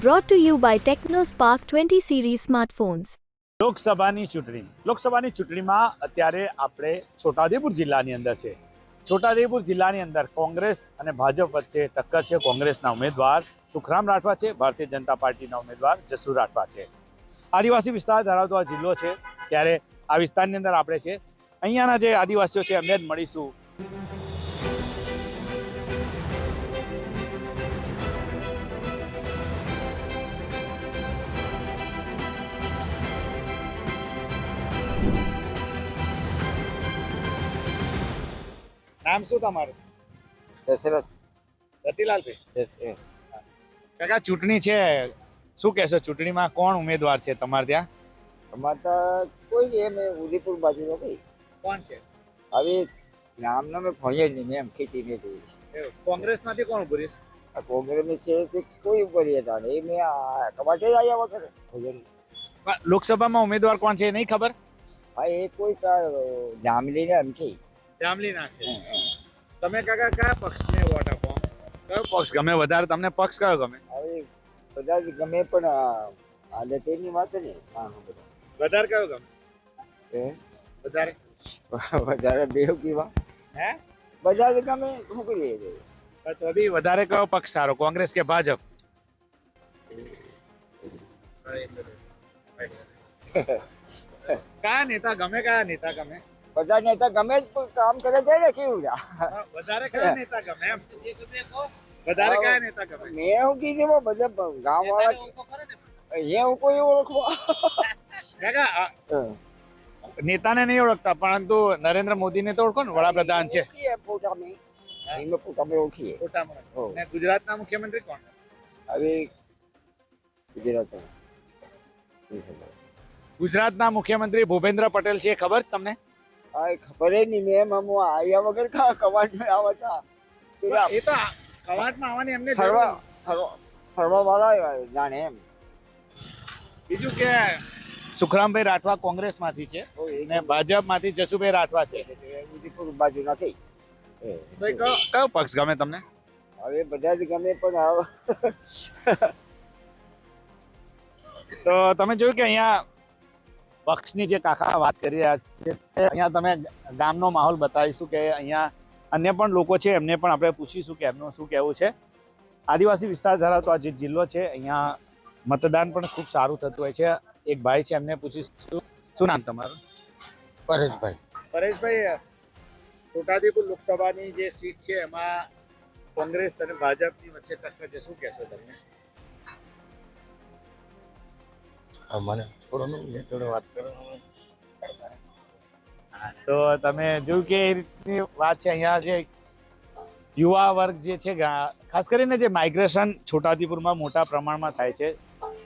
Brought to you by TechnoSpark 20 series smartphones. લોકસભાની ચૂંટણી. લોકસભાની ચૂંટણીમાં અત્યારે આપણે છોટાઉદેપુર જિલ્લાની અંદર છે. છોટાઉદેપુર જિલ્લાની અંદર કોંગ્રેસ અને ભાજપ વચ્ચે ટક્કર છે. કોંગ્રેસના ઉમેદવાર સુખરામ રાઠવા છે. ભારતીય જનતા પાર્ટીના ઉમેદવાર જસુ રાઠવા છે. આદિવાસી વિસ્તાર ધરાવતો આ જિલ્લો છે. ત્યારે આ વિસ્તારની અંદર આપણે છે. અહીંયાના જે આદિવાસીઓ છે, એમને જ મળીશું. નામ શું તમારું? દશરથ. રતિલાલભાઈ કાકા ચૂંટણી છે. શું કહેશો ચૂંટણીમાં કોણ ઉમેદવાર છે તમારે ત્યાં? અમારે તો કોઈ નહીં એમ ઉદયપુર બાજુ ભાઈ. કોણ છે? હવે નામનો મેં ભણીએ જ નહીં મેં એમ ખેતી મેં જોઈ કોંગ્રેસમાંથી કોણ ઉભરી આ કોંગ્રેસની છે તે કોઈ ઉભરી હતા એ મેં કબાટે કમાટે જ આવ્યા વખતે. લોકસભામાં ઉમેદવાર કોણ છે એ નહીં ખબર? હા એ કોઈ જામલીને નામ લઈને એમ કે જામલીના છે. તમે કાકા કયા પક્ષને વોટ આપો? કયો પક્ષ ગમે? વધારે તમને પક્ષ કયો ગમે? હવે બધા જ ગમે પણ આ હાલે તેની વાત ને વધારે કયો ગમે? હે? વધારે. વધારે બેવ કીવા? હે? બધા જ ગમે શું કરીએ? તો બી વધારે કયો પક્ષ સારો કોંગ્રેસ કે ભાજપ? કયા નેતા ગમે કયા નેતા ગમે? બધા નેતા ગમે જ કામ કરે છે ને કેવું છે વધારે કયા નેતા ગમે એમ? વધારે કયા નેતા ગમે? મેં શું કીધું બધા ગામ વાળા અહીંયા હું કોઈ ઓળખવા નેતાને નહીં ઓળખતા પરંતુ નરેન્દ્ર મોદીને તો ઓળખો ને વડાપ્રધાન છે. ઓળખીએ પોતા મેં એમને પોતા મેં ઓળખીએ ગુજરાતના મુખ્યમંત્રી કોણ? હવે ગુજરાત ગુજરાતના મુખ્યમંત્રી ભૂપેન્દ્ર પટેલ છે એ ખબર તમને? હા એ ખબર નહીં મેં આમ આવ્યા વગર ખા કવાટ મે આવા હતા એ તો કવાટમાં આવવાની એમને ફરવા ફરવા ફરવા વાળા આવ્યા જાણે એમ. બીજું કે? સુખરામભાઈ રાઠવા કોંગ્રેસમાંથી છે અને ભાજપમાંથી ભાજપમાંથી જસુભાઈ રાઠવા છે. બાજુ નથી કયો પક્ષ ગમે તમને? હવે બધા જ ગમે પણ તો તમે જોયું કે અહીંયા પક્ષની જે કાકા વાત કરી રહ્યા છે અહીંયા તમે ગામનો માહોલ બતાવીશું કે અહીંયા અન્ય પણ લોકો છે એમને પણ આપણે પૂછીશું કે એમનું શું કહેવું છે. આદિવાસી વિસ્તાર ધરાવતો આ જે જિલ્લો છે અહીંયા મતદાન પણ ખૂબ સારું થતું હોય છે. એક ભાઈ છે એમને પૂછીશું. શું નામ તમારું? પરેશભાઈ. પરેશભાઈ છોટાઉદેપુર લોકસભાની જે સીટ છે એમાં કોંગ્રેસ અને ભાજપની વચ્ચે ટક્કર છે. શું કહેશો તમે? મને થોડો થોડો વાત કરો. તો તમે જોયું કે એ રીતની વાત છે અહીંયા જે યુવા વર્ગ જે છે ખાસ કરીને જે માઇગ્રેશન છોટાઉદેપુરમાં મોટા પ્રમાણમાં થાય છે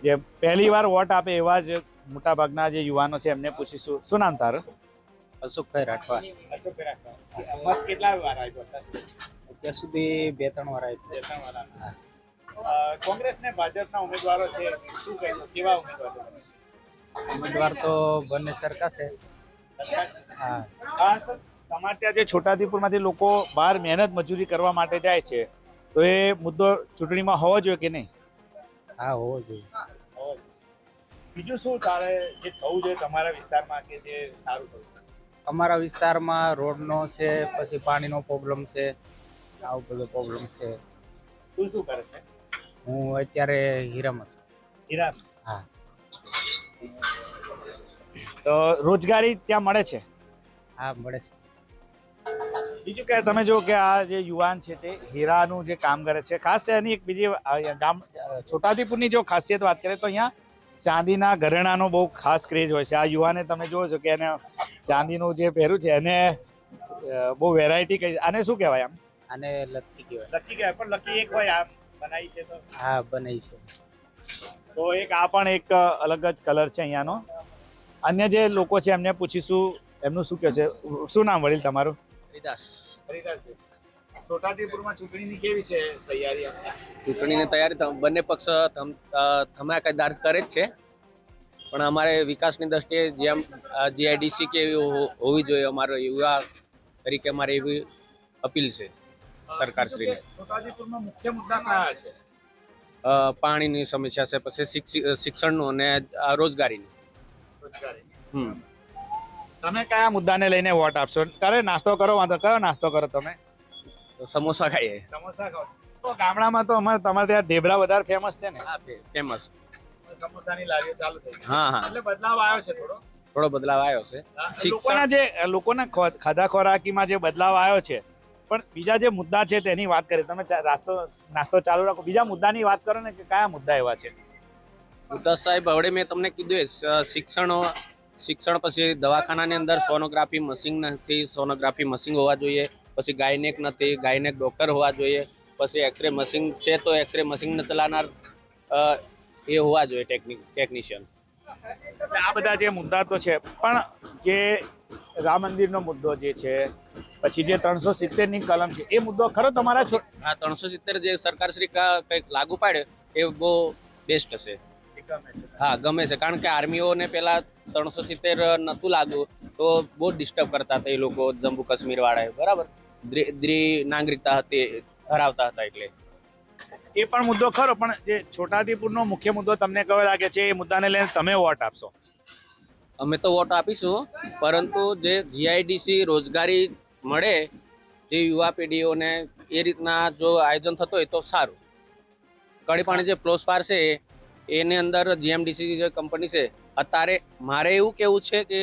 જે પહેલી વાર વોટ આપે એવા જ મોટા ભાગના જે યુવાનો છે એમને પૂછીશું. શું નામ તારું? અશોકભાઈ રાઠવા. મત કેટલા વાર આવ્યો અત્યાર સુધી બે ત્રણ વાર આવી કોંગ્રેસ ને ભાજપના ઉમેદવારો છે શું કહેશો? કેવા ઉમેદવારો? ઉમેદવાર તો બંને સરખા છે. હા. ખાસ તમારે ત્યાં જે છોટાઉદેપુરમાંથી લોકો બહાર મહેનત મજૂરી કરવા માટે જાય છે તો એ મુદ્દો ચૂંટણીમાં હોવો જોઈએ કે નહીં? હા હોવો જોઈએ. બીજું શું તારે જે થવું જોઈએ તમારા વિસ્તારમાં કે જે સારું થવું અમારા વિસ્તારમાં રોડનો છે પછી પાણીનો પ્રોબ્લેમ છે આવું બધો પ્રોબ્લેમ છે. તું શું કરે છે? હું અત્યારે હીરામાં છું. હીરા? હા. તો રોજગારી ત્યાં મળે છે? હા મળે છે. બીજું કે તમે જો કે આ જે યુવાન છે તે હીરાનું જે કામ કરે છે ખાસ એની એક બીજી ગામ છોટાદીપુરની જો ખાસિયત વાત કરીએ તો અહીંયા ચાંદીના ઘરેણાનો બહુ ખાસ ક્રેઝ હોય છે. આ યુવાને તમે જુઓ છો કે એને ચાંદીનું જે પહેર્યું છે એને બહુ વેરાયટી કહી આને શું કહેવાય આમ? આને લકી કહેવાય. લકી કહેવાય પણ લકી એક હોય આમ. બનાવી છે તો? હા બનાવી છે. તો એક આ પણ એક અલગ જ કલર છે અહીંયાનો. અન્ય જે લોકો છે એમને પૂછીશું એમનું શું કહે છે? શું નામ વડીલ તમારું? હરિદાસ. છોટાઉદેપુરમાં ચૂંટણીની કેવી છે તૈયારી ચૂંટણીની તૈયારી બંને પક્ષ ધમાકેદાર કરે જ છે. પણ અમારે વિકાસની દ્રષ્ટિએ જેમ જીઆઈડીસી કે એવી હોવી જોઈએ અમારો યુવા તરીકે અમારે એવી અપીલ છે. સરકારશ્રીને. મુખ્ય મુદ્દા કયા છે? પાણીની સમસ્યા છે પછી શિક્ષણનું અને રોજગારીનું. હમ. તમે કયા મુદ્દાને લઈને વોટ આપશો? ત્યારે નાસ્તો કરો વાંધો કયો નાસ્તો કરો તમે? સમોસા ખાઈએ. સમોસા ખાઓ. તો ગામડામાં તો અમારે તમારે ત્યાં ઢેબરા વધારે ફેમસ છે ને? હા ફેમસ સમોસાની લારીઓ ચાલુ થઈ હા હા. એટલે બદલાવ આવ્યો છે થોડો. થોડો બદલાવ આવ્યો છે. લોકોના જે લોકોના ખાધા ખોરાકીમાં જે બદલાવ આવ્યો છે પણ બીજા જે મુદ્દા છે તેની વાત કરીએ. તમે રાસ્તો નાસ્તો નાસ્તો ચાલુ રાખો. બીજા મુદ્દાની વાત કરો ને કે કયા મુદ્દા એવા છે? મુદ્દા સાહેબ હવે મેં તમને કીધું શિક્ષણ શિક્ષણ પછી દવાખાનાની અંદર સોનોગ્રાફી મશીન નથી સોનોગ્રાફી મશીન હોવા જોઈએ. પછી ગાયનેક નથી ગાયનેક ડૉક્ટર હોવા જોઈએ. પછી એક્સરે મશીન છે તો એક્સરે મશીન ચલાવનાર અ, એ હોવા જોઈએ ટેકનિક ટેકનિશિયન. આ બધા જે મુદ્દા તો છે પણ જે રામ મંદિરનો મુદ્દો જે છે પછી જે ત્રણસો સિત્તેરની કલમ છે એ મુદ્દો ખરો તમારા આ ત્રણસો સિત્તેર જે સરકાર શ્રી કંઈક લાગુ પાડે એ બહુ બેસ્ટ હશે. હા ગમે છે કારણ કે આર્મીઓને પેલા ત્રણસો સિત્તેર નતું લાગુ તો બહુ ડિસ્ટર્બ કરતા હતા એ લોકો જમ્મુ કાશ્મીર વાળા બરાબર? દ્રી નાગરિકતા હતી ધરાવતા હતા એટલે. એ પણ મુદ્દો ખરો પણ જે છોટાદીપુરનો મુખ્ય મુદ્દો તમને કયો લાગે છે એ મુદ્દાને લઈને તમે વોટ આપશો? અમે તો વોટ આપીશું, પરંતુ જે જીઆઈડીસી રોજગારી મળે, જે યુવા પેઢીઓને એ રીતના જો આયોજન થતું હોય તો સારું. કડીપાણી જે પ્લોસપાર છે, એની અંદર જીએમડીસી જે કંપની છે, અત્યારે મારે એવું કેવું છે કે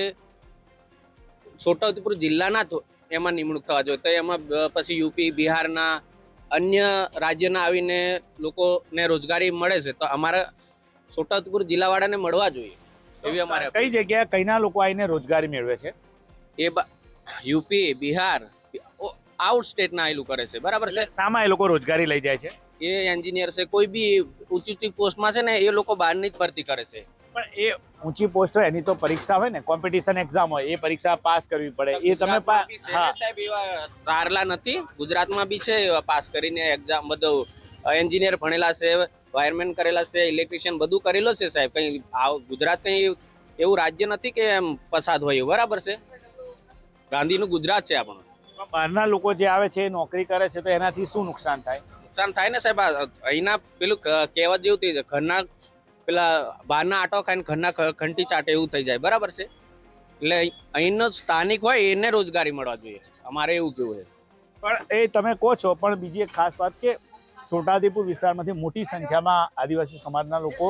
છોટાઉદેપુર જિલ્લાના તો એમાં નિમણૂક થવા જોઈએ. તો એમાં પછી યુપી, બિહારના અન્ય રાજ્યના આવીને લોકોને રોજગારી મળે છે. તો અમારા છોટાઉદેપુર જિલ્લાવાળાને મળવા જોઈએ. એવી અમારે કઈ જગ્યાએ કઈના લોકો આવીને રોજગારી મેળવે છે? એ યુપી બિહાર આઉટ સ્ટેટના એલું કરે છે. બરાબર છે? શામાં એ લોકો રોજગારી લઈ જાય છે? એ એન્જિનિયર છે કોઈ બી ઊંચી ઊંચી પોસ્ટમાં છે ને એ લોકો બહારની જ ભરતી કરે છે. પણ એ ઊંચી પોસ્ટ હોય એની તો પરીક્ષા હોય ને કોમ્પિટિશન એક્ઝામ હોય એ પરીક્ષા પાસ કરવી પડે. એ તમે સાહેબ એવા તારલા નથી. ગુજરાતમાં બી છે એવા પાસ કરીને એક્ઝામ બધું એન્જિનિયર ભણેલા છે વાયરમેન કરેલા છે ઇલેક્ટ્રિશિયન બધું કરેલો છે સાહેબ. કઈ આ ગુજરાત કઈ એવું રાજ્ય નથી કે એમ પસાદ હોય બરાબર છે? ગાંધીનું ગુજરાત છે આપણું. બહારના લોકો જે આવે છે નોકરી કરે છે તો એનાથી શું નુકસાન થાય? નુકસાન થાય ને સાહેબ અહીંના પેલું કહેવત જેવું થઈ જાય ઘરના પેલા બહારના આટો ખાઈને ઘરના ઘંટી ચાટે એવું થઈ જાય બરાબર છે? એટલે અહીં- અહીંનો સ્થાનિક હોય એને રોજગારી મળવા જોઈએ. અમારે એવું કેવું છે. પણ એ તમે કહો છો પણ બીજી એક ખાસ વાત કે છોટાઉદેપુર વિસ્તારમાંથી મોટી સંખ્યામાં આદિવાસી સમાજના લોકો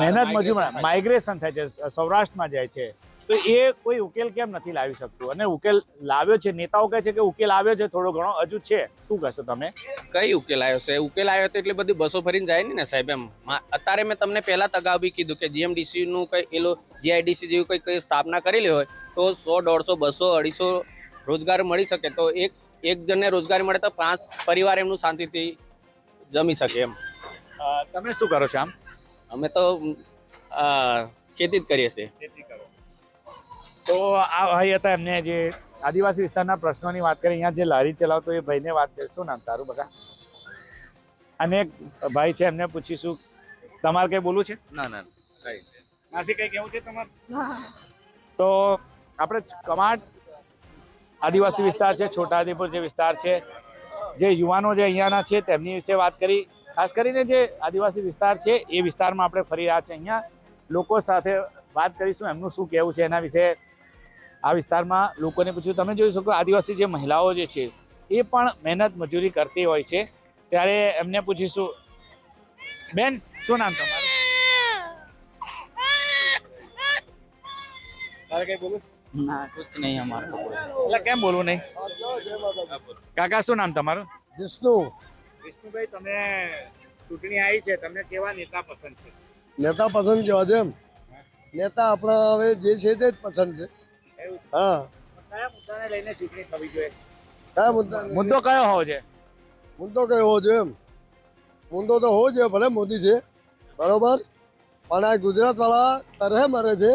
મહેનત મજૂર માઇગ્રેશન થાય છે સૌરાષ્ટ્રમાં જાય છે. તો એ કોઈ ઉકેલ કેમ નથી લાવી શકતું? અને ઉકેલ લાવ્યો છે નેતાઓ કહે છે કે ઉકેલ આવ્યો છે થોડો ઘણો હજુ છે. શું કહેશો તમે? કઈ ઉકેલ આવ્યો છે? ઉકેલ આવ્યો તો એટલે બધી બસો ફરીને જાય ને સાહેબ એમ. અત્યારે મેં તમને પહેલા તગાવ બી કીધું કે જીએમડીસી નું કઈ એલો જીઆઈડીસી જેવું કઈ કઈ સ્થાપના કરેલી હોય તો સો દોઢસો બસો અઢીસો રોજગાર મળી શકે. તો એક એક જણને રોજગારી મળે તો પાંચ પરિવાર એમનું શાંતિથી જમી શકે એમ. તમે શું કરો છો આમ? અમે તો ખેતી જ કરીએ છીએ. તો આ ભાઈ હતા એમને જે આદિવાસી વિસ્તારના પ્રશ્નોની વાત કરી અહીંયા જે લારી ચલાવતો એ ભાઈને વાત કરી શું નામ તારું બધા અને એક ભાઈ છે એમને પૂછીશું તમારે કઈ બોલવું છે? ના ના કઈ નાસી કઈ કેવું છે તમારે? તો આપણે કમાડ આદિવાસી વિસ્તાર છે છોટાઉદેપુર જે વિસ્તાર છે જે યુવાનો જે અહીંયાના છે તેમની વિશે વાત કરી. ખાસ કરીને જે આદિવાસી વિસ્તાર છે, એ વિસ્તારમાં આપણે ફરી રહ્યા છે અહીંયા. લોકો સાથે વાત કરીશું, એમનું શું કહેવું છે એના વિશે આ વિસ્તારમાં લોકોને પૂછ્યું. તમે જોઈ શકો આદિવાસી જે મહિલાઓ જે છે, એ પણ મહેનત મજૂરી કરતી હોય છે. ત્યારે એમને પૂછીશું. બેન, શું નામ તમારું? તારે કઈ બોલું? ના કુછ નહીં અમારે એટલે કેમ બોલવું નહીં? કાકા શું નામ તમારું? વિષ્ણુ. વિષ્ણુભાઈ તમે ચૂંટણી આવી છે. તમને કેવા નેતા પસંદ છે? નેતા પસંદ કેવા છે એમ? નેતા આપણા હવે જે છે તે જ પસંદ છે. હા. કયા મુદ્દાને લઈને ચૂંટણી થવી જોઈએ? કયા મુદ્દા? મુદ્દો કયો હોવો છે મુદ્દો કયો હોવો જોઈએ એમ? મુદ્દો તો હોવો જોઈએ ભલે મોદી છે. બરોબર? પણ આ ગુજરાત વાળા તરહે મરે છે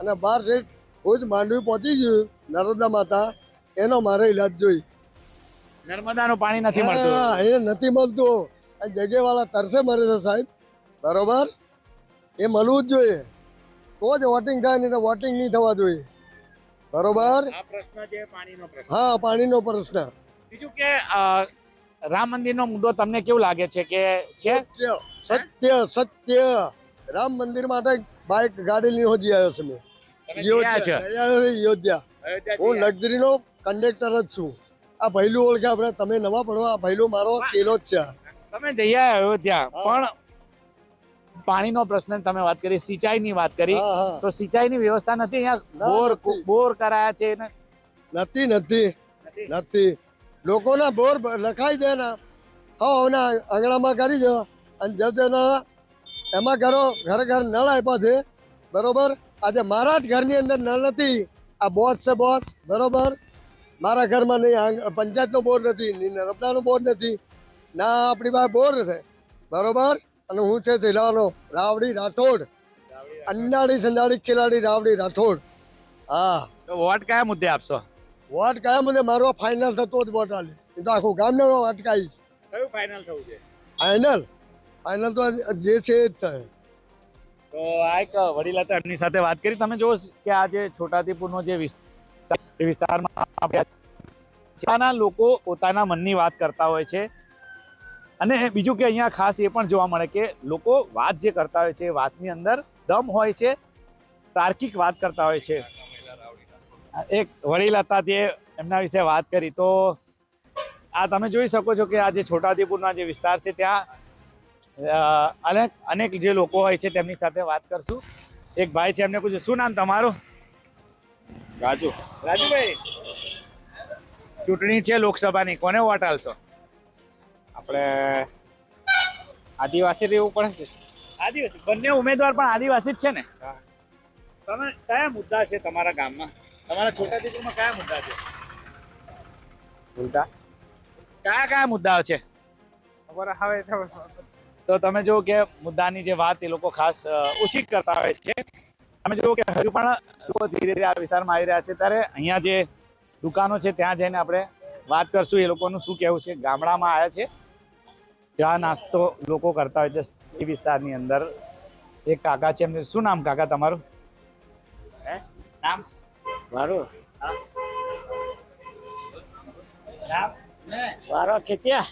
અને બાર સેટ જ માંડવી પહોંચી ગયું. નર્મદા માતા એનો મારે ઈલાજ જોઈ. નર્મદાનું પાણી નથી મળતું. એ નથી મળતું. આ જગ્યા વાળા તરસે મરે છે સાહેબ. બરોબર? એ મળવું જ જોઈએ. તો જ વોટિંગ થાય નહીં તો વોટિંગ નહીં થવા જોઈએ. બરોબર? હા પાણી નો પ્રશ્ન. હા પાણીનો પ્રશ્ન. બીજું કે રામ મંદિરનો મુદ્દો તમને કેવું લાગે છે કે છે? સત્ય સત્ય સત્ય. રામ મંદિર માટે બાઇક ગાડી લઈને હોજી આવ્યો છું મેં. જોયા છો? યોધ્યા હું લક્ઝરીનો કંડક્ટર જ છું. આ ભૈલું ઓળખે આપણે તમે નવા પડો આ ભૈલું મારો ચેલો જ છે. તમે જઈ આવ્યા હા. પણ પાણીનો પ્રશ્ન તમે વાત કરી સિંચાઈની વાત કરી. તો સિંચાઈની વ્યવસ્થા નથી અહીંયા? બોર બોર કરાયા છે ને? નથી નથી. નથી. લોકોના બોર લખાઈ દે ને. હા ના આંગણામાં કરી દો. અને જે એમાં ઘરો ઘરે ઘર નળ આપ્યા છે. બરોબર? આજે મારા જ ઘરની અંદર નળ નથી. આ બોસ છે બોસ બરોબર? મારા ઘરમાં નહીં પંચાયતનો બોર નથી નહીં નર્મદાનો બોર નથી. ના આપણી પાસે બોર છે બરોબર? અને હું છે જિલ્લાનો રાવડી રાઠોડ. અંડાડી સંડાળી ખેલાડી રાવડી રાઠોડ. હા. તો વોટ કયા મુદ્દે આપશો? વોટ કયા મુદ્દે? મારો ફાઇનલ થતો જ વોટ આલે. એ તો આખું ગામને અટકાવીશ કયું ફાઇનલ થવું છે? ફાઇનલ ફાઇનલ તો જે છે એ જ થાય. તો આ એક વડીલ હતા, એમની સાથે વાત કરી. તમે જુઓ કે આ જે છોટાઉદેપુરનો જે વિસ્તાર વિસ્તારમાં ત્યાંના લોકો પોતાના મનની વાત કરતા હોય છે. અને બીજું કે અહીંયા ખાસ એ પણ જોવા મળે કે લોકો વાત જે કરતા હોય છે, વાતની અંદર દમ હોય છે, તાર્કિક વાત કરતા હોય છે. એક વડીલ હતા તે એમના વિશે વાત કરી. તો આ તમે જોઈ શકો છો કે આ જે છોટાદીપુરના જે વિસ્તાર છે, ત્યાં અનેક અનેક જે લોકો હોય છે તેમની સાથે વાત કરશું. એક ભાઈ છે એમને પૂછ્યું શું નામ તમારું? રાજુ. રાજુભાઈ ચૂંટણી છે લોકસભાની કોને વોટ આલશો આપણે આદિવાસી રહેવું પડે છે. આદિવાસી બંને ઉમેદવાર પણ આદિવાસી જ છે ને? તમે કયા મુદ્દા છે તમારા ગામમાં? તમારા છોટા દીકરીમાં કયા મુદ્દા છે? મુદ્દા? કયા કયા મુદ્દાઓ છે? ખબર હવે તો તમે જુઓ કે મુદ્દાની જે વાત એ લોકો ખાસ ઓછી કરતા હોય છે. તમે જુઓ કે હજુ પણ લોકો ધીરે ધીરે આ વિસ્તારમાં આવી રહ્યા છે. ત્યારે અહીંયા જે દુકાનો છે ત્યાં જઈને આપણે વાત કરશું એ લોકોનું શું કહેવું છે. ગામડામાં આવ્યા છે. ચા નાસ્તો લોકો કરતા હોય છે એ વિસ્તારની અંદર. એક કાકા છે એમને શું નામ કાકા તમારું? હે? નામ? મારું નામ? મારો ખેતિયા.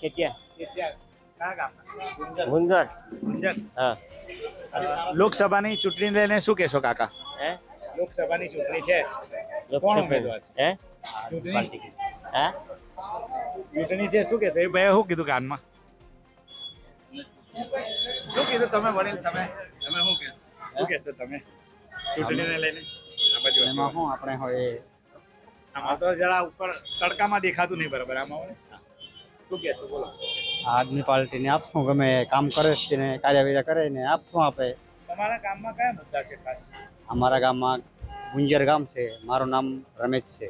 ખેતિયા. કેতিয়া? કયા ગામના ગુંજર ગુંજર હા લોકસભાની ચૂંટણી લઈને શું કહેશો કાકા? હે? લોકસભાની ચૂંટણી છે. કોણ ઉમેદવાર છે? હે? ચૂંટણી? હા? ચૂંટણી છે શું કહેશો? એ ભાઈ શું કીધું કાનમાં? શું કીધું તમે વડીલ તમે? તમે શું કહેશો? શું કહેશો તમે? ચૂંટણીને લઈને? આ બાજુ એમાં શું આપણે હોય આમાં તો જરા ઉપર તડકામાં દેખાતું નહીં બરાબર આમાં શું કહેશો બોલો. આદમી પાર્ટીને આપશું. ગમે કામ કરે છે તેને કાર્યવાહી કરે ને આપશું આપે તમારા ગામમાં કયા મુદ્દા છે ખાસ? અમારા ગામમાં ગુંજર ગામ છે. મારું નામ રમેશ છે.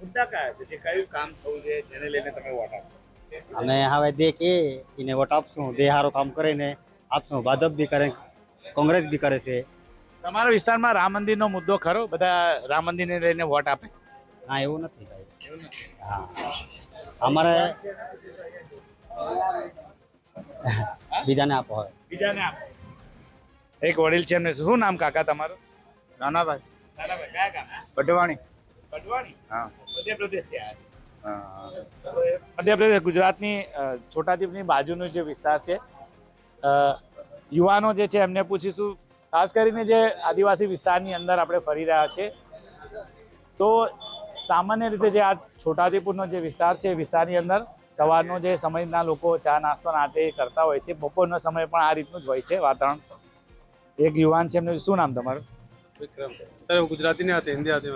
મુદ્દા કયા છે? જે કયું કામ થવું જોઈએ જેને લઈને તમે વોટ આપશો? અમે હવે દે કે એને વોટ આપશું. દે સારું કામ કરીને આપશું. ભાજપ બી કરે કોંગ્રેસ બી કરે છે. તમારા વિસ્તારમાં રામ મંદિરનો મુદ્દો ખરો? બધા રામ મંદિરને લઈને વોટ આપે? ના એવું નથી ભાઈ. હા. અમારે બીજાને આપો હવે. બીજાને આપો. એક વડીલ છે એમને શું નામ કાકા તમારું? નાનાભાઈ. નાનાભાઈ કયા ગામ પટવાણી. પટવાણી? હા. મધ્યપ્રદેશ છે મધ્યપ્રદેશ ગુજરાતની છોટાદીપની બાજુનો જે વિસ્તાર છે યુવાનો જે છે એમને પૂછીશું. ખાસ કરીને જે આદિવાસી વિસ્તારની અંદર આપણે ફરી રહ્યા છે તો સામાન્ય રીતે જે આ છોટાદીપુરનો જે વિસ્તાર છે એ વિસ્તારની અંદર સવારનો જે સમયના લોકો ચા નાસ્તો નાતે કરતા હોય છે બપોરનો સમય પણ આ રીતનું જ હોય છે વાતાવરણ. એક યુવાન છે એમનું શું નામ તમારું? વિક્રમ. ગુજરાતી નહીં હિન્દી હતી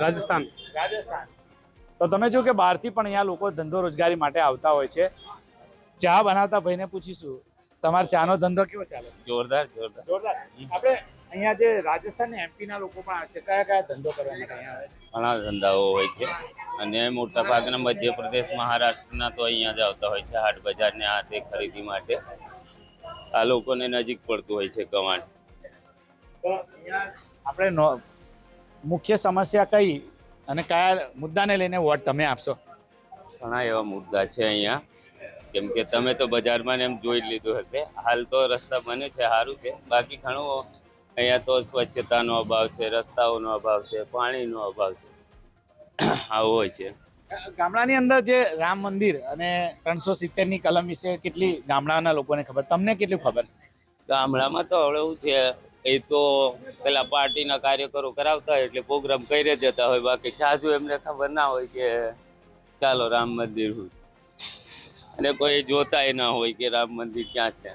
રાજસ્થાન. રાજસ્થાન. તો તમે જો કે બહારથી પણ અહીંયા લોકો ધંધો રોજગારી માટે આવતા હોય છે. ચા બનાવતા ભાઈને પૂછીશું. તમારો ચાનો ધંધો કેવો ચાલે જોરદાર જોરદાર. જોરદાર. આપણે અહીંયા જે રાજસ્થાન ને એમપી ના લોકો પણ આવે છે કયા કયા ધંધો કરવા માટે અહીંયા આવે છે? ઘણા ધંધાઓ હોય છે. અને મોટા ભાગના મધ્યપ્રદેશ મહારાષ્ટ્રના તો અહીંયા જ આવતા હોય છે હાટ બજારને આ તે ખરીદી માટે. આ લોકોને નજીક પડતું હોય છે કમાણ. તો અહીંયા આપણે મુખ્ય સમસ્યા કઈ અને કયા મુદ્દાને લઈને વોટ તમે આપશો? ઘણા એવા મુદ્દા છે અહીંયા. કેમ કે તમે તો બજારમાં ને એમ જોઈ લીધું હશે. હાલ તો રસ્તા બને છે સારું છે. બાકી ઘણું અહીંયા તો સ્વચ્છતાનો અભાવ છે રસ્તાઓનો અભાવ છે પાણીનો અભાવ છે. આવો હોય છે. ગામડાની અંદર જે રામ મંદિર અને ત્રણસો સિત્તેરની કલમ વિશે કેટલી ગામડાના લોકોને ખબર? તમને કેટલી ખબર? ગામડામાં તો હવે એવું છે એ તો પેલા પાર્ટીના કાર્યકરો કરાવતા હોય એટલે પ્રોગ્રામ કરી જતા હોય બાકી જાજુ એમને ખબર ના હોય કે ચાલો રામ મંદિર અને કોઈ જોતાય ના હોય કે રામ મંદિર ક્યાં છે.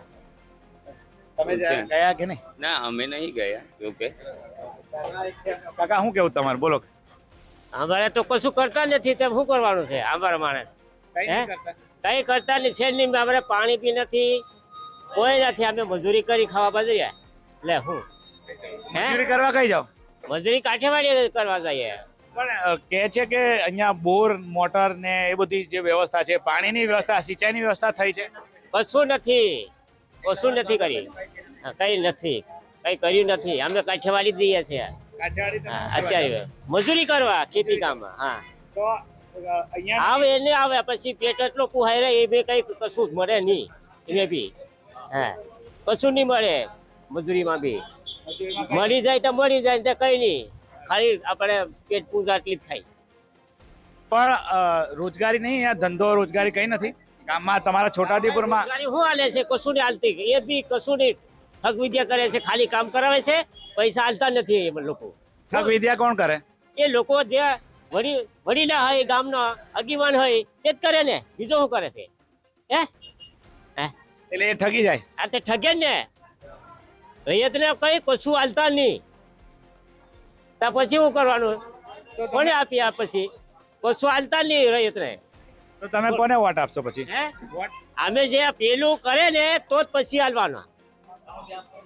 તમે ગયા કે નહીં? ના અમે નહીં ગયા ઓકે કાકા શું કેવું તમારે? બોલો. અમારે તો કશું કરતા નથી તેમ શું કરવાનું છે અમારા માણસ? કઈ કરતા. નહીં છે નહીં અમારે પાણી પી નથી કોઈ નથી અમે મજૂરી કરી ખાવા બજરીયા લે હું? હે? મજૂરી કરવા કઈ જાવ મજૂરી કાઠેવાડી કરવા જઈએ. પણ કે છે કે અહીંયા બોર મોટર ને એ બધી જે વ્યવસ્થા છે પાણીની વ્યવસ્થા સિંચાઈની વ્યવસ્થા થઈ છે? કશું નથી. કશું નથી કરી. કઈ નથી. કઈ કર્યું નથી. અમે કાઠિયાવાડી જઈએ છીએ. અત્યારે. મજૂરી કરવા ખેતી કામમાં હા આવે એને આવે પછી પેટ એટલો પુહાય રહે એ બી કઈ કશું જ મળે નહીં. એને બી. હા. કશું નહીં મળે મજૂરીમાં બી. મળી જાય તો મળી જાય ને તો કઈ નહીં. ખાલી આપણે પેટ પૂજા તકલીફ થાય. પણ રોજગારી નહીં ધંધો રોજગારી કઈ નથી? ગામમાં તમારા છોટાઉદેપુરમાં રોજગારી શું હાલે છે? કશું નહીં હાલતી. એ બી કશું નહીં. ઠગ વિદ્યા કરે છે ખાલી કામ કરાવે છે. પૈસા હાલતા નથી એ લોકો. ઠગ વિદ્યા કોણ કરે? એ લોકો જે વડી વડીલા હોય ગામના અગીવાન હોય તે જ કરે ને. બીજો શું કરે છે? હે? એટલે એ ઠગી જાય. આ તે ઠગે ને. રૈયતને કઈ કશું હાલતા નહીં. ત્યાં પછી શું કરવાનું? કોને આપી આ પછી? કશું હાલતા નહીં રૈયતને તો તમે કોને વોટ આપશો પછી? અમે જે પેલું કરે ને તો જ પછી હાલવાના.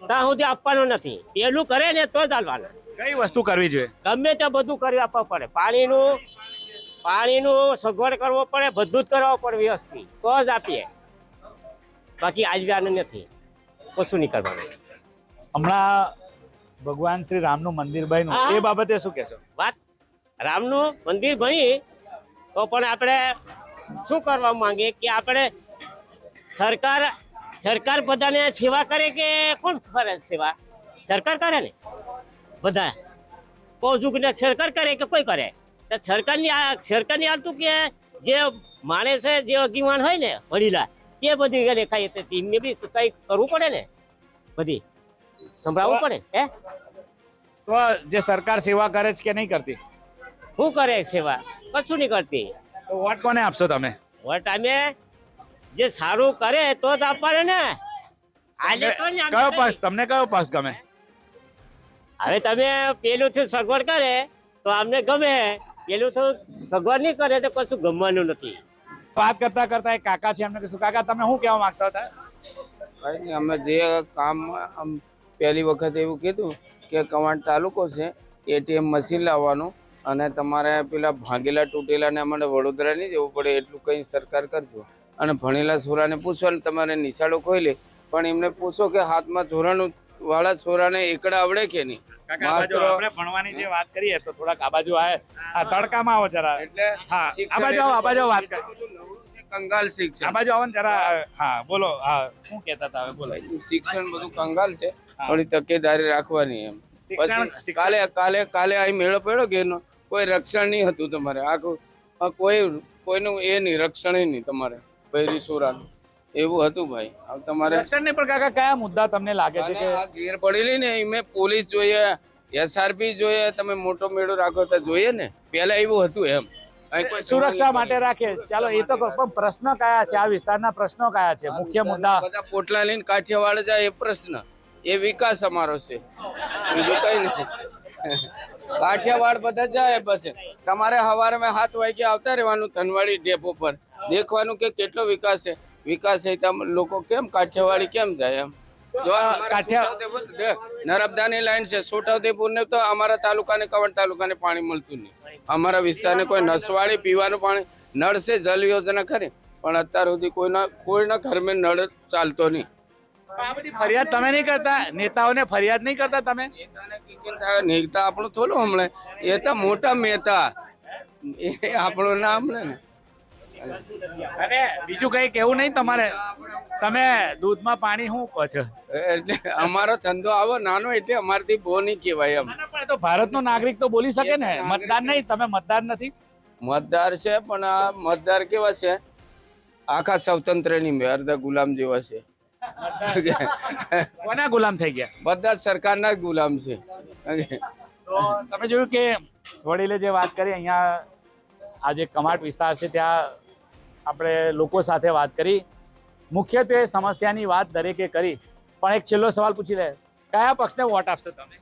ત્યાં સુધી આપવાનું નથી. પેલું કરે ને તો જ હાલવાના. કઈ વસ્તુ કરવી જોઈએ? ગમે તે બધું કરી આપવા પડે. પાણીનું પાણીનું સગવડ કરવો પડે બધું જ કરવા પડે વ્યવસ્થિત. તો જ આપીએ. બાકી આજવાનું નથી. કશું નહીં કરવાનું. હમણાં ભગવાન શ્રી રામનું મંદિર બન્યું. એ બાબતે શું કહેશો? વાત? રામનું મંદિર બની તો પણ આપણે શું કરવા માંગે? કે આપણે સરકાર સરકાર બધાને સેવા કરે કે કોણ કરે સેવા? સરકાર કરે ને? બધા. કોજુગને સરકાર કરે કે કોઈ કરે? તો સરકારની આ સરકારની હાલતું કે જે માણસ છે જે અગીવાન હોય ને વડીલા એ બધી એને ખાઈ એમને બી કંઈક કરવું પડે ને? બધી. સંભળાવવું પડે હે? તો જે સરકાર સેવા કરે છે કે નહીં કરતી? શું કરે સેવા? કશું નહીં કરતી. તો વોટ કોને આપશો તમે? વોટ અમે? જે સારું કરે તો જ આપવાને ને. આજે તો ને અમે કયો પાસ? તમને કયો પાસ ગમે? હવે તમે પેલું થી સગવડ કરે તો અમને ગમે. પેલું તો સગવડ નહીં કરે તો કશું ગમવાનું નથી. વાત કરતા કરતા એક કાકા છે એમને કીધું કાકા તમે શું કહેવા માંગતા હતા? કઈ નહીં અમે જે કામ આમ પહેલી વખત એવું કીધું કે કવાંટ તાલુકો છે એટીએમ મશીન લાવવાનું. અને તમારે પેલા ભાંગેલા તૂટેલા ને અમારે વડોદરા નહીં જવું પડે એટલું કંઈ સરકાર કરજો. અને ભણેલા છોરાને પૂછવાનું તમારે નિશાળો ખોઈ લે. પણ એમને પૂછો કે હાથમાં ધોરણ વાળા છોરાને એકડા આવડે કે નહીં? કાકા આ બાજુ માત્ર- આપણે ભણવાની જે વાત કરીએ તો થોડાક આ બાજુ આ તડકામાં આવો જરા. એટલે હા આ બાજુ આવો આ બાજુ વાત એટલું કરો. બધું નવરું છે, કંગાલ આ શિક્ષણ બાજુ આવો ને જરા હા બોલો હા શું કહેતા હતા હવે બોલો. શિક્ષણ બધું કંગાલ છે થોડી તકેદારી રાખવાની એમ. પછી કાલે કાલે કાલે અહીં મેળો પડ્યો કે એનો? કોઈ રક્ષણ નહીં હતું તમારે. આખું કોઈ કોઈનું એ નહીં રક્ષણ નહીં તમારે. ભૈરી સોરાનું. એવું હતું ભાઈ. હવે તમારે રક્ષણ નહીં પણ કાકા કયા મુદ્દા તમને લાગે છે કે ઘેર પડેલી ને એમાં પોલીસ જોઈએ એસઆરપી જોઈએ તમે મોટો મેળો રાખો તો જોઈએ ને. પહેલા એવું હતું એમ. સુરક્ષા માટે રાખે. ચાલો એ તો પણ પ્રશ્ન કયા છે? આ વિસ્તારના પ્રશ્નો કયા છે? મુખ્ય મુદ્દા બધા પોટલા લઈને કાઠિયાવાડ જાય એ પ્રશ્ન. એ વિકાસ અમારો છે. બીજું કઈ નહીં. કાઠિયાવાડ બધા જાય બસે તમારે સવારે મેં સાત વાગે આવતા રહેવાનું ધનવાડી ડેપો પર દેખવાનું કે કેટલો વિકાસ છે. વિકાસ છે લોકો કેમ કાઠિયાવાડી કેમ જાય એમ? નર્મદાની લાઈન છે. છોટાઉદેપુર ને તો અમારા તાલુકાને કવડ તાલુકાને પાણી મળતું નહીં. અમારા વિસ્તારને કોઈ નસવાડી પીવાનું પાણી નળ છે જલ યોજના ખરી. પણ અત્યાર સુધી કોઈના કોઈના ઘરમાં નળ ચાલતો નહીં. આ બધી ફરિયાદ તમે નહીં કરતા? નેતાઓને ફરિયાદ નહીં કરતા તમે? નેતા આપણું થોડું હમણે. એ તો મોટા મેતા એ આપણું ના હમણે ને. અને બીજું કઈ કેવું નહીં તમારે. તમે દૂધમાં પાણી શું કહો છો? એટલે અમારો ધંધો આવો નાનો એટલે અમારથી બહુ નહીં કહેવાય એમ. તો ભારતનો નાગરિક તો બોલી શકે ને. મતદાર નહીં તમે મતદાર નથી. મતદાર છે પણ આ મતદાર કેવા છે? આખા સ્વતંત્રની મેં અર્ધ ગુલામ જેવા છે. કોના ગુલામ થઈ ગયા? બધા સરકારના જ ગુલામ છે. તો તમે જોયું કે વડીલે જે વાત કરી અહીંયા આ જે કમાટ વિસ્તાર છે ત્યાં આપણે લોકો સાથે વાત કરી. મુખ્યત્વે સમસ્યાની વાત દરેકે કરી. પણ એક છેલ્લો સવાલ પૂછી લે. કયા પક્ષને વોટ આપશો તમે?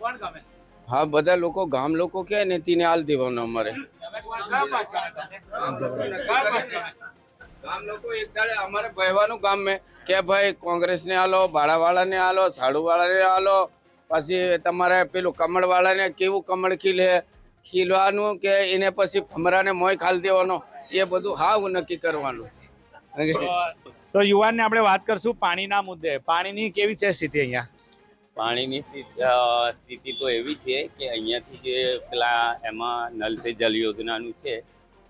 કોણ ગમે? હા બધા લોકો ગામ લોકો કે ને તીને હાલ દેવાનો અમારે. ગામ લોકો એક દાડે અમારે કહેવાનું ગામ મેં. કે ભાઈ કોંગ્રેસને આલો ભાડાવાળાને હાલો સાડુવાળાને આલો પછી તમારે પેલું કમળવાળાને કેવું કમળ ખીલે ખીલવાનું કે એને પછી ભમરાને મોય ખાલી દેવાનો? એ બધું હાવ નક્કી કરવાનું. તો યુવાનને આપણે વાત કરશું પાણીના મુદ્દે. પાણીની કેવી છે સ્થિતિ અહીંયા? પાણીની સ્થિતિ સ્થિતિ તો એવી છે કે અહીંયાથી જે પેલા એમાં નલ સે જલ યોજનાનું છે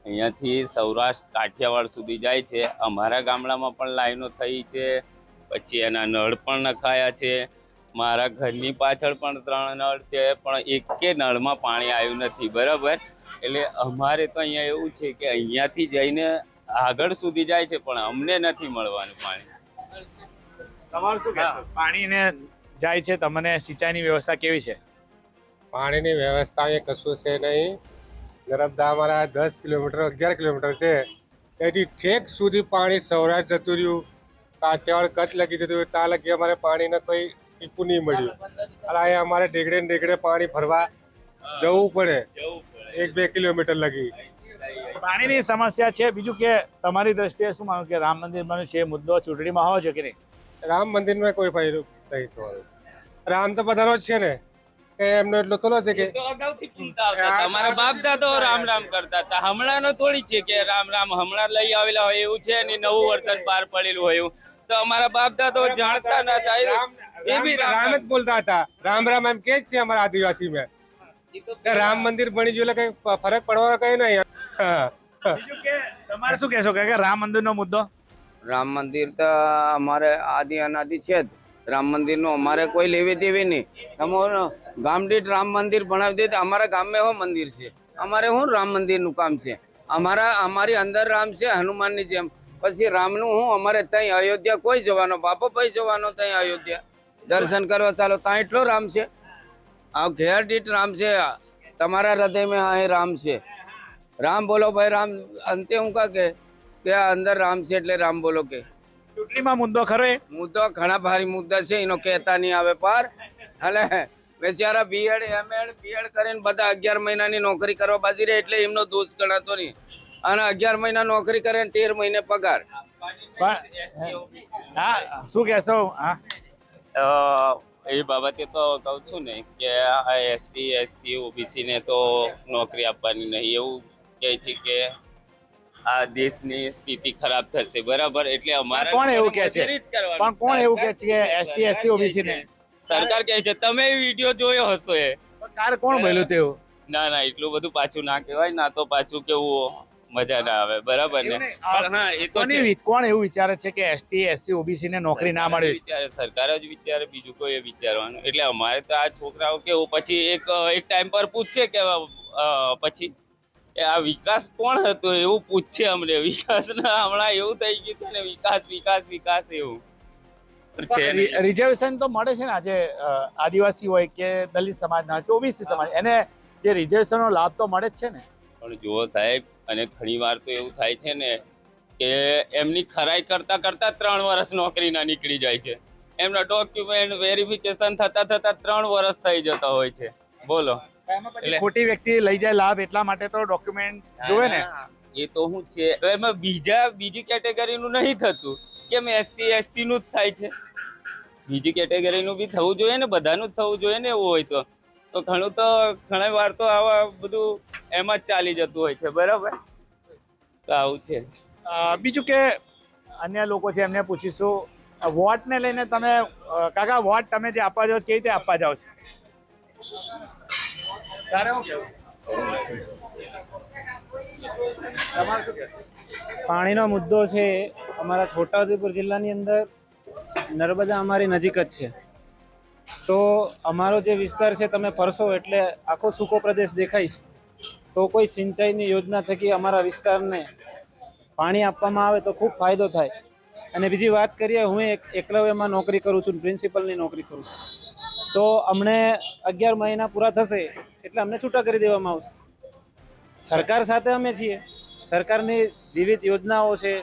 અહીંયાથી સૌરાષ્ટ્ર કાઠિયાવાડ સુધી જાય છે. અમારા ગામડામાં પણ લાઈનો થઈ છે. પછી એના નળ પણ નખાયા છે. મારા ઘરની પાછળ પણ ત્રણ નળ છે પણ એકે નળમાં પાણી આવ્યું નથી બરાબર? એટલે અમારે તો અહીંયા એવું છે કે અહીંયાથી જઈને આગળ સુધી જાય છે પણ અમને નથી મળવાનું પાણી. તમારું શું પાણીને જાય છે તમને સિંચાઈની વ્યવસ્થા કેવી છે? પાણીની વ્યવસ્થા એ કશું છે નહીં. નર્મદા અમારા દસ કિલોમીટર અગિયાર કિલોમીટર છે. એથી ઠેક સુધી પાણી સૌરાષ્ટ્ર જતું રહ્યું. કાઠિયાવાડ કચ્છ લગી જતું ત્યાં લગી અમારે પાણીને કોઈ ટીપું નહીં મળ્યું. અને અહીંયા અમારે ડેગડે ને ઢેગડે પાણી ભરવા જવું પડે. એક બે કિલોમીટર લગી. પાણીની સમસ્યા છે. બીજું કે તમારી દ્રષ્ટિએ શું માનું કે રામ મંદિર બન્યું છે? મુદ્દો ચૂંટણીમાં હોવો છે કે નહીં? રામ મંદિરમાં કોઈ ફાયદો નહીં થવાનો. રામ તો બધાનો જ છે ને. કે એમનો એટલો તો છે કે તો અગાઉથી પૂછતા આવતા અમારા બાપ દાદાઓ રામ રામ કરતા હતા. હમણાંનો થોડી છે કે રામ રામ હમણાં લઈ આવેલા હોય એવું છે અને નવું વર્તન પાર પડેલું હોય એવું. તો અમારા બાપ દાદાઓ જાણતા ન હતા એ- બી રામ જ બોલતા હતા. રામ રામ એમ કે જ છે અમારા આદિવાસી મેં. રામ મંદિર બની ગયું એટલે કઈ ફરક પડવાનો કઈ નહીં. હા. તમારે શું કહેશો? કે રામ મંદિરનો મુદ્દો? રામ મંદિર તો અમારે આદિ અનાદિ છે જ. રામ મંદિરનું. અમારે કોઈ લેવી દેવી નહીં. તમારો ગામ દીઠ રામ મંદિર બનાવી દે અમારા ગામમાં હો મંદિર છે? અમારે શું રામ મંદિરનું કામ છે? અમારા, અમારી અંદર રામ છે, હનુમાનની જેમ. પછી રામનું હું અમારે ત્યાં અયોધ્યા કોઈ જવાનો બાપો ભાઈ જવાનો ત્યાં અયોધ્યા. દર્શન કરવા ચાલો, ત્યાં એટલો રામ છે. આ ઘેર દીઠ રામ છે. તમારા હૃદયમાં અહીં રામ છે. રામ બોલો ભાઈ, રામ, અંતે હું કે કે આ અંદર રામ છે એટલે રામ બોલો કે. ચૂંટણીમાં મુદ્દો ખરો એ? મુદ્દો ઘણા ભારી મુદ્દા છે એનો કહેતા નહીં આવે પાર. અને બેચારા બીએડ એમએડ બીએડ કરીને બધા અગિયાર મહિનાની નોકરી કરવા બાજી રહે એટલે એમનો દોષ ગણાતો નહીં. અને અગિયાર મહિના નોકરી કરે ને તેર મહિને પગાર. પણ હા શું કહેશો? હા. અ, એ બાબતે તો કહું છું ને કે આ એસટી એસસી ઓબીસી ને તો નોકરી આપવાની નહીં. એવું કહે છે કે આ દેશની સ્થિતિ ખરાબ થશે. બરાબર? એટલે અમારે કોણ એવું કહે છે? પણ કોણ એવું કહે છે? એસટી એસસી ઓબીસી ને? સરકાર કહે છે તમે વીડિયો જોયો હશો એ. કાર કોણ બોલ્યું તેવું? ના ના એટલું બધું પાછું ના કહેવાય ના તો પાછું કેવું મજા ના આવે. બરાબર ને? હા એ તો કોણ એવું વિચારે છે કે એસટી એસસી ઓબીસી ને નોકરી ના મળે? વિચારે સરકાર જ વિચારે બીજું કોઈ વિચારવાનું. એટલે અમારે તો આ છોકરાઓ કેવું પછી એક એક ટાઈમ પર પૂછશે કે પછી? આ વિકાસ કોણ હતો એવું પૂછશે અમને. વિકાસ ના હમણાં એવું થઈ ગયું છે ને વિકાસ વિકાસ વિકાસ એવું. રિઝર્વેશન તો મળે છે ને આજે આદિવાસી હોય કે દલિત સમાજના કે ઓબીસી સમાજ એને જે રિઝર્વેશનનો લાભ તો મળે જ છે ને. પણ જુઓ સાહેબ અને ઘણી વાર તો એવું થાય છે ને કે એમની ખરાઈ કરતા કરતા ત્રણ વર્ષ નોકરીના નીકળી જાય છે. એમના ડોક્યુમેન્ટ વેરિફિકેશન થતા થતા ત્રણ વર્ષ થઈ જતા હોય છે. બોલો. ખોટી વ્યક્તિ લઈ જાય લાભ એટલા માટે તો ડોક્યુમેન્ટ જોવે ને. એ તો શું છે. એમાં બીજા બીજી કેટેગરીનું નહીં થતું. કેમ એસસી એસટી નું જ થાય છે? બીજી કેટેગરીનું બી થવું જોઈએ ને બધાનું જ થવું જોઈએ ને એવું હોય તો. તો ઘણું તો ઘણી વાર તો આવા બધું એમ જ ચાલી જતું હોય છે બરાબર? તો આવું છે. બીજું કે અન્ય લોકો છે એમને પૂછીશું. વોટ વોટને લઈને તમે કાકા વોટ તમે જે આપવા જાઓ કેવી રીતે આપવા જાઓ છો? તારે શું કહેવું? તમારે? પાણીનો મુદ્દો છે, અમારા છોટાઉદેપુર જિલ્લાની અંદર નર્મદા અમારી નજીક જ છે તો અમારો જે વિસ્તાર છે, તમે ફરશો એટલે આખો સૂકો પ્રદેશ દેખાય છે તો કોઈ સિંચાઈની યોજના થકી અમારા વિસ્તારને પાણી આપવામાં આવે તો ખૂબ ફાયદો થાય અને બીજી વાત કરીએ, હું એક એકલવ્યમાં નોકરી કરું છું, પ્રિન્સિપલની નોકરી કરું છું તો અમને અગિયાર મહિના પૂરા થશે એટલે અમને છૂટા કરી દેવામાં આવશે. સરકાર સાથે અમે છીએ. સરકારની વિવિધ યોજનાઓ છે.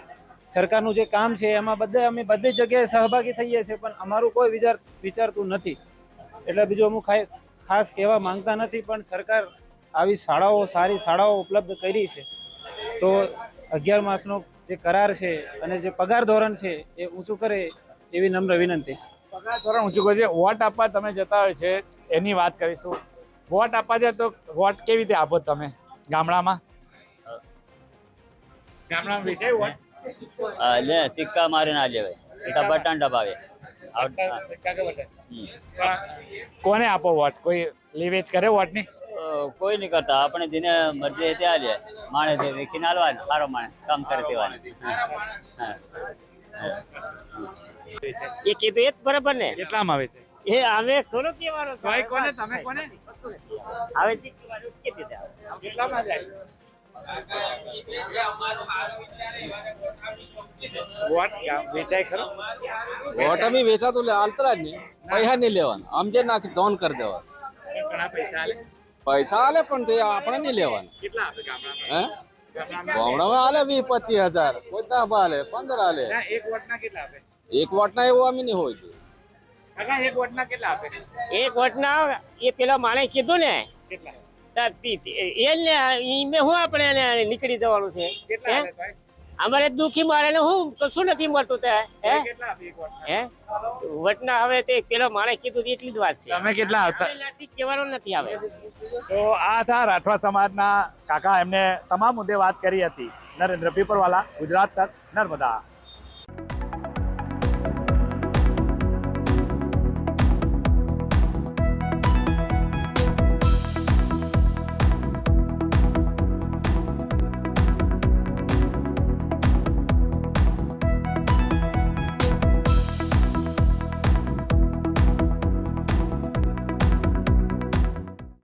સરકારનું જે કામ છે, એમાં બધે અમે બધી જગ્યાએ સહભાગી થઈએ છીએ, પણ અમારું કોઈ વિચાર વિચારતું નથી. એટલે બીજું અમુક ખાસ કહેવા માંગતા નથી, પણ સરકાર આવી શાળાઓ સારી શાળાઓ ઉપલબ્ધ કરી છે. તો અગિયાર માસનો જે કરાર છે અને જે પગાર ધોરણ છે, એ ઊંચું કરે એવી નમ્ર વિનંતી છે. પગાર ધોરણ ઊંચું કરે છે. વોટ આપવા તમે જતા હોય છે, એની વાત કરીશું. વોટ આપવા જાય તો વોટ કેવી રીતે આપો તમે? ગામડામાં? ગામડામાં વેચાય વોટ? લે સિક્કા મારીને આ લેવાય. સિક્કા બટન દબાવે. કોને આપો વોટ? કોઈ લેવેચ કરે વોટની? કોઈ નહીં કરતા. આપણે જેને મરજી ત્યાં લે. માણસ દેખીને હાલવાનું સારો માણસ કામ કરે તેવાનું હા. એ કીધું એ જ બરાબર ને? કેટલામાં આવે છે એ આવે થોડો કેવાનો ભાઈ કોને? તમે કોને? દીધા. કેટલામાં જાય વેચાય ખરો વોટ અમે વેચાતું હાલતા જ નહીં. પૈસા નહીં લેવાના. આમ જે નાખી દોન કરી દેવાનું. પૈસા આલે પૈસા આલે પણ તે આપણે નહીં લેવાના. કેટલા આપે ગામડામાં હે? ગામડામાં આલે વીસ પચીસ હજાર. કોઈ આલે પંદર આલે. એક વોટના કેટલા આપે? એક વોટના એવું અમે નહીં હોય કાકા એક વોટના કેટલા આપે? એક વટના એ પેલા માણે કીધું ને કેટલા? તાર પી- એ ને ઈ મેં હું આપણે નીકળી જવાનું છે? અમારે દુખી મારે હું? કશું નથી મળતું તે? હે? કેટલા આપે એક વોટના? હે? વટના હવે તે પેલા માણે કીધું એટલી જ વાત છે. તમે કેટલા આવતા? કહેવાનું નથી આવે. તો આ હતા રાઠવા સમાજના કાકા એમને તમામ મુદ્દે વાત કરી હતી. નરેન્દ્ર પીપરવાલા ગુજરાત તક નર્મદા.